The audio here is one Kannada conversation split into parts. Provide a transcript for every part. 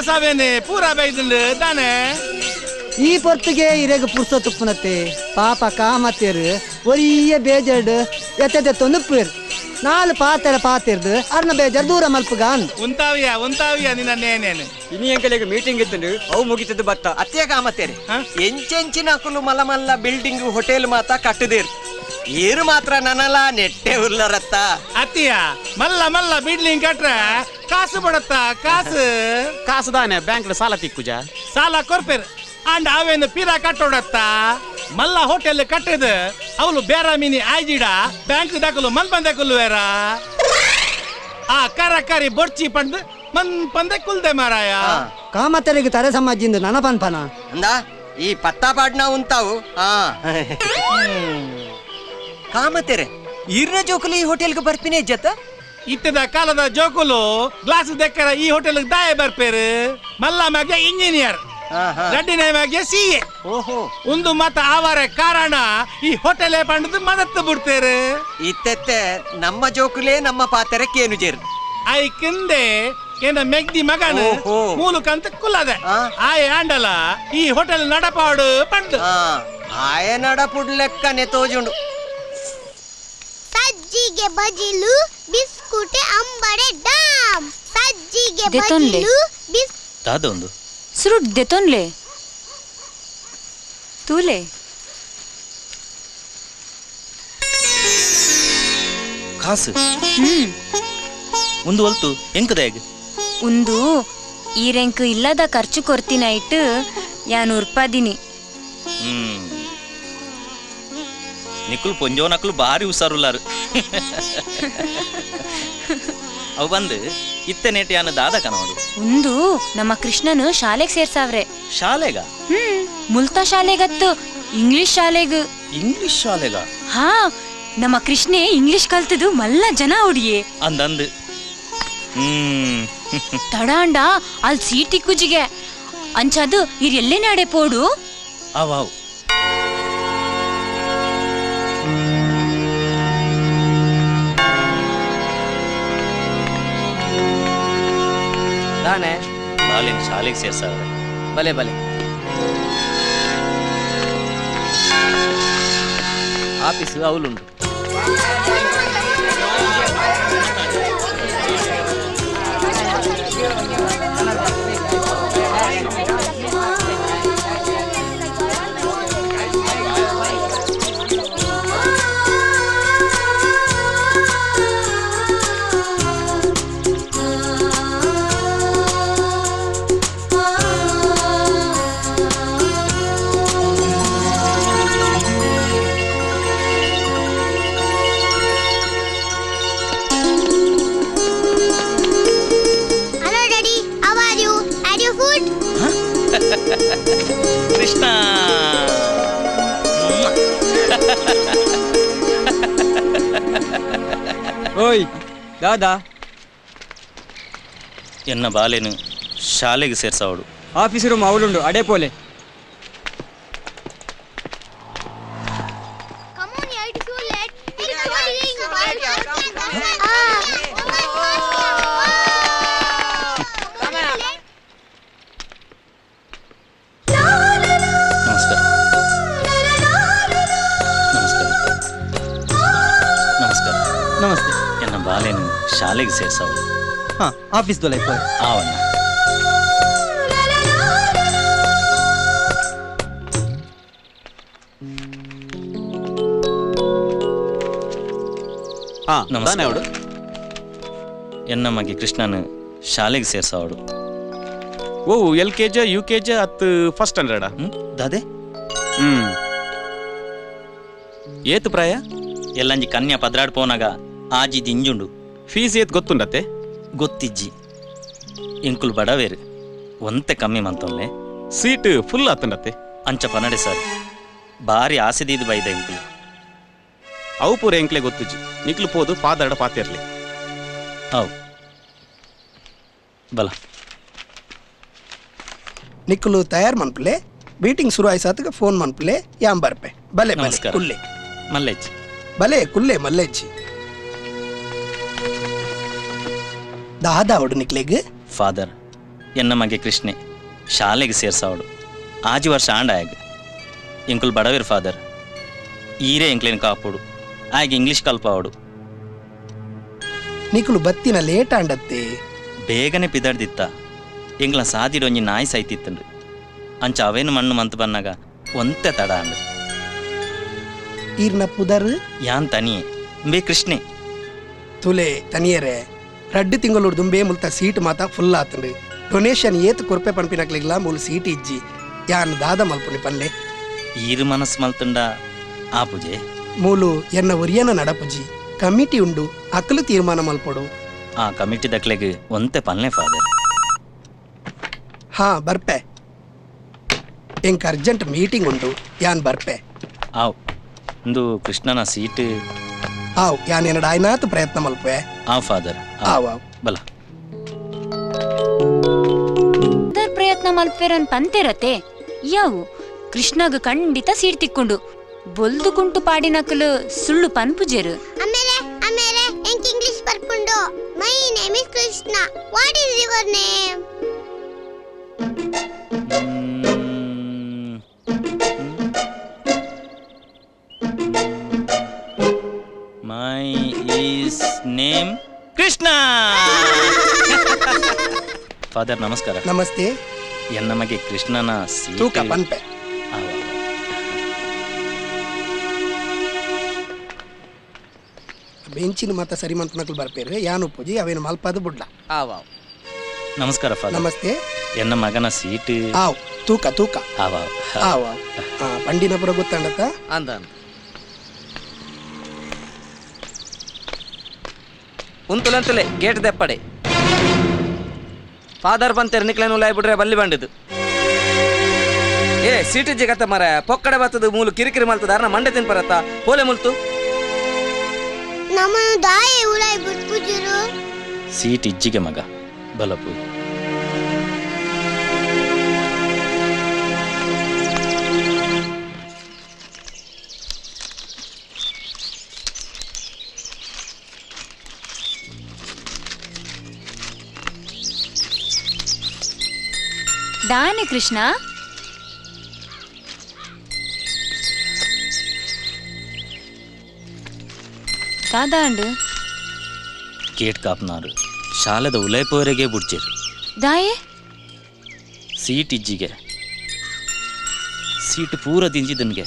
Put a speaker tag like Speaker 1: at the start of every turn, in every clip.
Speaker 1: ಸಾವೇನೆ ಪೂರ ಬೈದುಂಡು ತಾನೆ?
Speaker 2: ಈ ಪೊರ್ತಿಗೆ ಇರೆಗ್ ಪುರ್ಸ ತುಪ್ಪನತ್ತೆ. ಪಾಪ ಕಾಮತ್ತೇರು ಒರಿಯ ಬೇಜಡ್ ಎತ್ತೆ ತೊಂದುಪ್ಪೇರು ನಾಲ್ ಪಾತೆರ ಪಾತೆರ್ದು ಅರ್ನ ಬೇಜಾರ್ ದೂರ ಮಲ್ಪುಗಾನ್.
Speaker 1: ಉಂತಾವಿಯ ಉಂತಾವಿಯ ನಿನ್ನ ನೇನೇನು
Speaker 3: ಇನಿ ಎಂಕಲೆಗ್ ಮೀಟಿಂಗ್ ಇತ್ತು ಅವು ಮುಗಿತದ್ದು ಬತ್ತ. ಅತ್ಯ ಕಾಮತ್ತೇರಿ.
Speaker 1: ಹ?
Speaker 3: ಎಂಚೆಂಚಿನ ಅಕುಲು ಮಲ್ಲ ಮಲ್ಲ ಬಿಲ್ಡಿಂಗ್ ಹೋಟೆಲ್ ಮಾತ ಕಟ್ಟದೇರು ಏರು ಮಾತ್ರ ನನ್ನಲ್ಲ ನೆಟ್ಟೆ ಉಲ್ಲರತ್ತ
Speaker 1: ಅತ್ತಿಯ ಮಲ್ಲ ಮಲ್ಲ ಬಿಡ್ಲಿಂಗ್ ಕಟ್ರ ಕಾಸು ಬಡತ್ತ ಕಾಸು.
Speaker 4: ಕಾಸು ದಾನೆ ಬ್ಯಾಂಕ್ ಸಾಲ ತಿಕ್ಕುಜ.
Speaker 1: ಸಾಲ ಕೊರ್ಪೇರ್ ಅಂಡ್ ಅವೇನು ಪೀರ ಕಟ್ಟೋಡತ್ತ. ಮಲ್ಲ ಹೋಟೆಲ್ ಕಟ್ಟಿದ ಅವಳು ಬೇರ ಮೀನಿ ಆಯ್ಜಿಡ ಬ್ಯಾಂಕ್ ದಕಲು ಮನ್ ಬಂದೆ ಕುಲ್ವೇರ. ಆ ಕರ ಕರಿ ಬೊಡ್ಚಿ ಪಂಡ್ ಮನ್ ಪಂದೆ ಕುಲ್ದೆ ಮಾರಾಯ.
Speaker 2: ಕಾಮತ್ತರಿಗೆ ತರೆ ಸಮಾಜಿಂದು ನನ್ನ ಪನ್ಪನ.
Speaker 3: ಅಂದ ಈ ಪತ್ತಾ ಪಾಡ್ನ ಉಂತಾವು. ಹಾ. ಕಾಮತ್ತೇರೆ ಇರ್ನ ಜೋಕುಲು ಈ ಹೋಟೆಲ್ಗೆ ಬರ್ಪಿನೇ ಜತ?
Speaker 1: ಇತ್ತದ ಕಾಲದ ಜೋಕುಲು ಗ್ಲಾಸ್ ದೆಕ್ಕರ ಈ ಹೋಟೆಲ್ ದಾಯ ಬರ್ಪೇರು. ಮಲ್ಲ ಮ್ಯಾಗೆ ಇಂಜಿನಿಯರ್. ರೆಡ್ಡಿನ ಮ್ಯಾಗೆ ಸಿ ಎ
Speaker 3: ಓಹೋ.
Speaker 1: ಒಂದು ಮತ ಆವಾರ ಕಾರಣ ಈ ಹೋಟೆಲ್ ಪಂಡದು ಮದತ್ತು ಬಿಡ್ತೇರು.
Speaker 3: ಇತ್ತೆತ್ತೆ ನಮ್ಮ ಜೋಕುಲೇ ನಮ್ಮ ಪಾತೆರಕ್ಕೆ ಏನು ಜೇರು
Speaker 1: ಕಿಂದೆ ಏನ ಮೆಗ್ದಿ ಮಗನ. ಮೂಲಕಂತ ಕುಲ್ಲದೆ
Speaker 3: ಆ?
Speaker 1: ಆಯ್ ಆಂಡಲ ಈ ಹೋಟೆಲ್ ನಡಪಾಡು ಪಂಡು.
Speaker 3: ಆಯ ನಡಪುಡ್ ಲೆಕ್ಕನೆ ತೋಜುಂಡು.
Speaker 5: ಸಜ್ಜಿಗೆ ಬಜಿಲು ಬಿಸ್ಕುಟೆ ಅಂಬಡೆ ಡಾಮ್. ಸಜ್ಜಿಗೆ
Speaker 6: ದೆತೊನ್ಲೆ.
Speaker 5: ಬಜಿಲು ಬಿಸ್
Speaker 7: ತಾದೊಂದು.
Speaker 6: ಸುರುಟ್ ದೆತೊನ್ಲೆ ತೂಲೆ.
Speaker 7: ಕಾಸು.
Speaker 6: ಹ್ಮ್.
Speaker 7: ಒಂದು ಒಲ್ತು ಎಂಕದಾಗ್
Speaker 6: ಒಂದು ಈ ರೆಂಕ್ ಇಲ್ಲದ ಖರ್ಚು ಕೊರ್ತಿನ ಇಟ್ಟು ಯಾನ್ ಉರ್ಪಾದಿನಿ.
Speaker 7: ಹ್ಮ್. ನಿಕ್ಕಲು ಪೊಂಜೋ ನಕಲು ಬಾರಿ ಹುಷಾರುಲ್ಲಾರು. ಅವು ಬಂದು ಇತ್ತೆ ನೇಟಿ ಅನ್ನ ದಾದ ಕನೋಡು
Speaker 6: ಒಂದು ನಮ್ಮ ಕೃಷ್ಣನು ಶಾಲೆಗೆ ಸೇರ್ಸಾವ್ರೆ.
Speaker 7: ಶಾಲೆಗ?
Speaker 6: ಹ್ಮ್ ಮುಲ್ತಾ ಶಾಲೆಗತ್ತು ಇಂಗ್ಲಿಷ್ ಶಾಲೆಗ.
Speaker 7: ಇಂಗ್ಲಿಷ್ ಶಾಲೆಗ?
Speaker 6: ಹಾ ನಮ್ಮ ಕೃಷ್ಣೆ ಇಂಗ್ಲಿಷ್ ಕಲ್ತದು ಮಲ್ಲ ಜನ ಹುಡಿಯೇ
Speaker 7: ಅಂದಂದು. ಹ್ಮ್.
Speaker 6: ತಡಾಂಡ ಅಲ್ಲಿ ಸೀಟಿ ಕುಜಿಗೆ. ಅಂಚದು ಇರ್ ಎಲ್ಲೇ ನಡೆ ಪೋಡು?
Speaker 7: ಅವಾವ್ ಬಾಲಿನ ಶಾಲೆಗೆ ಸೇರ್ಸಾವ್ರೆ
Speaker 3: ಬಲೆ ಬಲೆ ಆಫೀಸು ಅವಲುಂಡು
Speaker 5: ಹಲೋ
Speaker 3: ಓಯ್ ದಾದಾ
Speaker 7: ಎನ್ನ ಬಾಲೆನು ಶಾಲೆಗೆ ಸೇರ್ಸಾವಡು
Speaker 3: ಆಫೀಸ್ ರೂಮ್ ಅವಳುಂಡು ಅಡೆ ಪೋಲೆ
Speaker 7: ಬಾಲೆನು ಶಾಲೆಗೆ ಸೇರ್ಸಾವಡು
Speaker 2: ಹಾ ಆಫೀಸ್ ದೊಲೆ ಪೋಯ್
Speaker 7: ಆವಣ್ಣ
Speaker 4: ಹಾ
Speaker 7: ನಮಸ್ಕಾರ.
Speaker 4: ಅವಳು?
Speaker 7: ಎನ್ನ ಮಗೆ ಕೃಷ್ಣನ ಶಾಲೆಗೆ ಸೇರ್ಸಾವಡು
Speaker 4: ಓ L K G U K G ಹತ್ತು ಫಸ್ಟ್ ಸ್ಟ್ಯಾಂಡರ್ಡ
Speaker 7: ಹ್ಮ್ ದಾದೆ?
Speaker 4: ಹ್ಮ್. ಏತು ಪ್ರಾಯ?
Speaker 7: ಎಲ್ಲಂಜಿ ಕನ್ಯಾ ಪದ್ರಾಡ್ ಪೋನಾಗ ಆಜಿದ್ ಇಂಜುಂಡು
Speaker 4: ಫೀಸ್ ಏತ್ ಗೊತ್ತುಂಡತ್ತೆ?
Speaker 7: ಗೊತ್ತಿಜ್ಜಿ. ಇಂಕುಲು ಬಡವೇರು ಒಂತೆ ಕಮ್ಮಿ ಮಂತೊನ್ಲೆ
Speaker 4: ಸೀಟ್ ಫುಲ್ ಆತುಂಡತ್ತೆ?
Speaker 7: ಅಂಚ ಪನಡೆ ಸರ್. ಭಾರಿ ಆಸೆದೀದು ಬೈದ ಇಂಕುಲು
Speaker 4: ಅವು ಪೂರ ಎಂಕ್ಲೆ ಗೊತ್ತುಜಿ ನಿಕ್ಲು ಪೋದು ಪಾದಡ ಪಾತಿರ್ಲಿ.
Speaker 7: ಹೌ. ಬಲ.
Speaker 8: ನಿಕ್ಕಲು ತಯಾರು ಮನ್ಪಲೆ ಮೀಟಿಂಗ್ ಶುರು ಆಯ್ಸಾತ್ಗೆ ಫೋನ್ ಮನ್ಪಲೆ ಯಾಂ ಬರ್ಪೆ. ಬಲೆ ಬಲೆ. ಕುಲ್ಲೆ.
Speaker 7: ಮಲ್ಲೆಜ್ಜಿ.
Speaker 8: ಬಲೆ ಕುಲ್ಲೆ ಮಲ್ಲೆಜ್ಜಿ. ದಾದ ಅವಡು ನಿಕ್ಲೆಗ್?
Speaker 7: ಫಾದರ್ ಎನ್ನ ಮಗೆ ಕೃಷ್ಣೆ ಶಾಲೆಗೆ ಸೇರ್ಸಾವಡು ಆಜಿ ವರ್ಷ ಆಂಡಾಯಗ್. ಇಂಕುಲ್ ಬಡವಿರ್ ಫಾದರ್ ಈರೇ ಎಂಕ್ಲೇನು ಕಾಪುಡು. ಆಗ ಇಂಗ್ಲಿಷ್ ಕಲ್ಪಾವಡು
Speaker 8: ನಿಕುಲು ಬತ್ತಿನ ಲೇಟ್ ಆಂಡತ್ತೆ?
Speaker 7: ಬೇಗನೆ ಪಿದಡ್ದಿತ್ತ. ಇಂಗ್ಲ ಸಾದಿಡೊಂಜಿ ನಾಯಿ ಸೈತಿತ್ತಂಡು ಅಂಚ ಅವೇನು ಮಣ್ಣು ಮಂತ್ ಬನ್ನಾಗ ಒಂತೆ ತಡ ಅಂಡು
Speaker 8: ಈರ್ನ ಪುದರ್?
Speaker 7: ಯಾನ್ ತನಿಯೇ? ಬೇ ಕೃಷ್ಣೆ.
Speaker 8: ತುಲೆ ತನಿಯರೆ. ರಡ್ಡು ತಿಂಗಳು ದುಂಬೆ ಮುಲ್ತ ಸೀಟ್ ಮಾತ ಫುಲ್ ಆತಂಡು ಡೊನೇಷನ್ ಏತ್ ಕೊರ್ಪೆ ಪಂಪಿನಕ್ಲಿಗ್ಲ ಮೂಲು ಸೀಟ್ ಇಜ್ಜಿ. ಯಾನ್ ದಾದ ಮಲ್ಪುನಿ ಪಲ್ಲೆ.
Speaker 7: ಈರ್ ಮನಸ್ ಮಲ್ತುಂಡ ಆ ಪೂಜೆ.
Speaker 8: ಮೂಲು ಎನ್ನ ಒರಿಯನ ನಡಪುಜಿ ಕಮಿಟಿ ಉಂಡು ಅಕ್ಕಲು ತೀರ್ಮಾನ ಮಲ್ಪೊಡು.
Speaker 7: ಆ ಕಮಿಟಿ ದಕ್ಲೆಗ್ ಒಂತೆ ಪನ್ಲೆ ಫಾದರ್.
Speaker 8: ಹಾ ಬರ್ಪೆ. ಎಂಕ್ ಅರ್ಜೆಂಟ್ ಮೀಟಿಂಗ್ ಉಂಡು ಯಾನ್ ಬರ್ಪೆ.
Speaker 7: ಆವ್ ಇಂದು ಕೃಷ್ಣನ ಸೀಟ್.
Speaker 8: ಆವ್ ಯಾನ್ ಎನ್ನಡ ಆಯ್ನಾತು ಪ್ರಯತ್ನ ಮಲ್ಪೆ
Speaker 7: ಆ ಫಾದರ್. ಬಲ.
Speaker 6: ಅದರ್ ಪ್ರಯತ್ನ ಮಲ್ಪೆರನ್ ಪಂತೆರತೆ. ಯಾವು? ಕೃಷ್ಣಗ ಖಂಡಿತ ಸೀಟ್ ತಿಕ್ಕೊಂಡು ಬೊಲ್ದು ಕುಂಟು ಪಾಡಿನಕಲು ಸುಳ್ಳು ಪನ್ಪುಜರು.
Speaker 5: ಆಮೇಲೆ ಆಮೇಲೆ ಎಂಕ್ ಇಂಗ್ಲಿಷ್ ಬರ್ಕೊಂಡು. My name is Krishna. What is your name?
Speaker 7: My is name Krishna! Father ನಮಸ್ಕಾರ.
Speaker 8: ನಮಸ್ತೆ.
Speaker 7: ಎನ್ನ ಮಗೆ ಕೃಷ್ಣನ
Speaker 8: ತೂಕ
Speaker 7: ಪಂಪೆ.
Speaker 8: ಬೆಂಚಿನ ಮಾತ ಸರಿ ಮಂತ್ನಕ್ಲು ಬರ್ಪೇರು ಯಾನು ಪೂಜಿ ಅವೇನು ಮಲ್ಪಾದ ಬುಡ್ಲ.
Speaker 3: ಆವ್ ಆವ್.
Speaker 7: ನಮಸ್ಕಾರ ಫಾದರ್
Speaker 8: ನಮಸ್ತೆ.
Speaker 7: ಎನ್ನ ಮಗನ ಸೀಟ್?
Speaker 8: ಆವ್ ತೂಕ ತೂಕ.
Speaker 7: ಆವ್ ಆವ್.
Speaker 8: ಪಂಡಿನಪುರ ಗೊತ್ತಂಡತ್ತ
Speaker 3: ಅಂದ. ಉಂತುಲಂತುಲೆ ಗೇಟ್ ದೆಪ್ಪಡೆ. ಫಾದರ್ ಬಂತೇರ್ ನಿಕ್ಲೇನು ಲೈ ಬಿಡ್ರೆ ಬಲ್ಲಿ ಬಂಡಿದ್ದು ಏ ಸೀಟಿ ಜಿಗತ್ತ ಮರ ಪೊಕ್ಕಡೆ ಬತ್ತದು ಮೂಲು ಕಿರಿಕಿರಿ ಮಲ್ತದ ಅರ್ನ ಮಂಡೆ ತಿನ್ಪರತ್ತ ಪೋಲೆ ಮುಲ್ತು?
Speaker 5: ನಮ್ಮ ದಾಯಿ ಬಿಟ್ಬಿಟ್ಟಿರು
Speaker 7: ಸೀಟ್ ಇಜ್ಜಿಗೆ ಮಗ ಬಲಪು.
Speaker 6: ದಾನೆ ಕೃಷ್ಣ. ಕಾದಾಂಡು
Speaker 7: ಕೇಟ್ ಕಾಪ್ನಾರು. ಶಾಲೆದ ಉಲೈಪೋರೆಗೆ ಬುಡ್ಚಿರು.
Speaker 6: ದಾಯೆ?
Speaker 7: ಸೀಟ್ ಇಜ್ಜಿಗೆ ಸೀಟ್ ಪೂರ ದಿಂಜಿದನ್ಗೆ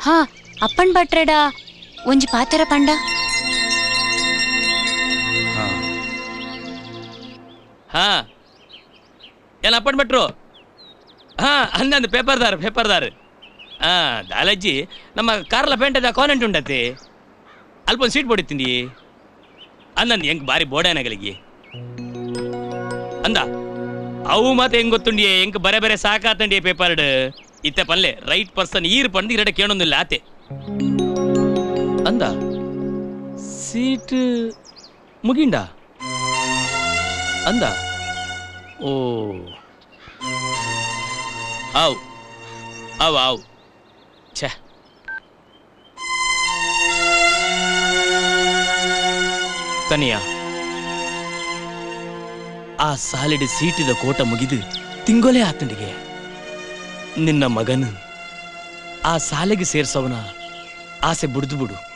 Speaker 6: ಹಾ ಅಪ್ಪನ್ ಬಟ್ರೆಡ ಒಂಜಿ ಪಾತರ ಪಂಡ.
Speaker 7: ಹಾ.
Speaker 9: ಏನ್ ಅಪ್ಪಣ್ ಭಟ್ರು. ಹಾ ಅಂದಂದು ಪೇಪರ್ದಾರ್ ಪೇಪರ್ದಾರ್ ಹಾ, ದಾಲಜ್ಜಿ, ನಮ್ಮ ಕಾರ್ಲ ಪೇಂಟದ ಕಾನೆಂಟ್ ಉಂಡತಿ ಅಲ್ಪೊಂದು ಸೀಟ್ ಬಡಿತೀನಿ ಅಂದಂದು ಹೆಂಗ್ ಬಾರಿ ಬೋಡೇನಗಳಿಗೆ ಅಂದ, ಅವು ಮತ್ತೆ ಹೆಂಗ್ ಗೊತ್ತುಂಡಿಯೇ, ಹೆಂಗ್ ಬರೆ ಬರೆ ಸಾಕಾತಂಡಿಯೇ ಪೇಪರ್ಡ್ ಇತ್ತೆ ಪಲ್ಲೆ ರೈಟ್ ಪರ್ಸನ್ ಈರ್ ಪಂಡ್ ಇರಡೆ ಕೇಳೊಂದಿಲ್ಲ ಆತೆ. ಅಂದ ಸೀಟ್ ಮುಗಿಂಡ ಅಂದ ಓ. ಆವ್. ಅವ್ ಆವ್. ಛೆ. ತನಿಯ, ಆ ಸಾಲಿಡ್ ಸೀಟಿದ ಕೋಟ ಮುಗಿದು ತಿಂಗೊಲೆ ಆತನಿಗೆ ನಿನ್ನ ಮಗನು ಆ ಸಾಲೆಗೆ ಸೇರ್ಸವನ ಆಸೆ ಬುಡ್ದು ಬಿಡು.